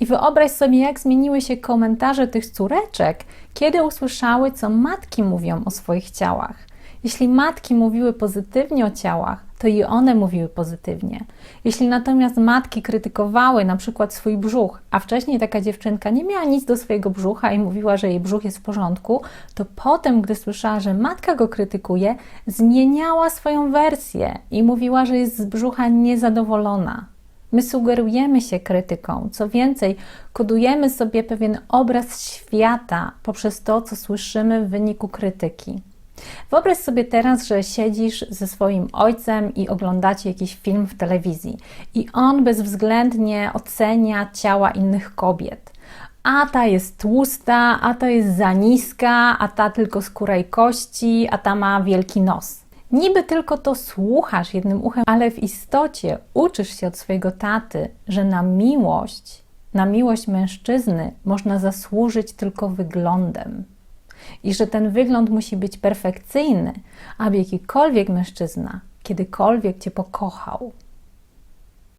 I wyobraź sobie, jak zmieniły się komentarze tych córeczek, kiedy usłyszały, co matki mówią o swoich ciałach. Jeśli matki mówiły pozytywnie o ciałach, to i one mówiły pozytywnie. Jeśli natomiast matki krytykowały na przykład swój brzuch, a wcześniej taka dziewczynka nie miała nic do swojego brzucha i mówiła, że jej brzuch jest w porządku, to potem, gdy słyszała, że matka go krytykuje, zmieniała swoją wersję i mówiła, że jest z brzucha niezadowolona. My sugerujemy się krytyką. Co więcej, kodujemy sobie pewien obraz świata poprzez to, co słyszymy w wyniku krytyki. Wyobraź sobie teraz, że siedzisz ze swoim ojcem i oglądacie jakiś film w telewizji, i on bezwzględnie ocenia ciała innych kobiet. A ta jest tłusta, a ta jest za niska, a ta tylko skóra i kości, a ta ma wielki nos. Niby tylko to słuchasz jednym uchem, ale w istocie uczysz się od swojego taty, że na miłość, na miłość mężczyzny można zasłużyć tylko wyglądem. I że ten wygląd musi być perfekcyjny, aby jakikolwiek mężczyzna kiedykolwiek cię pokochał.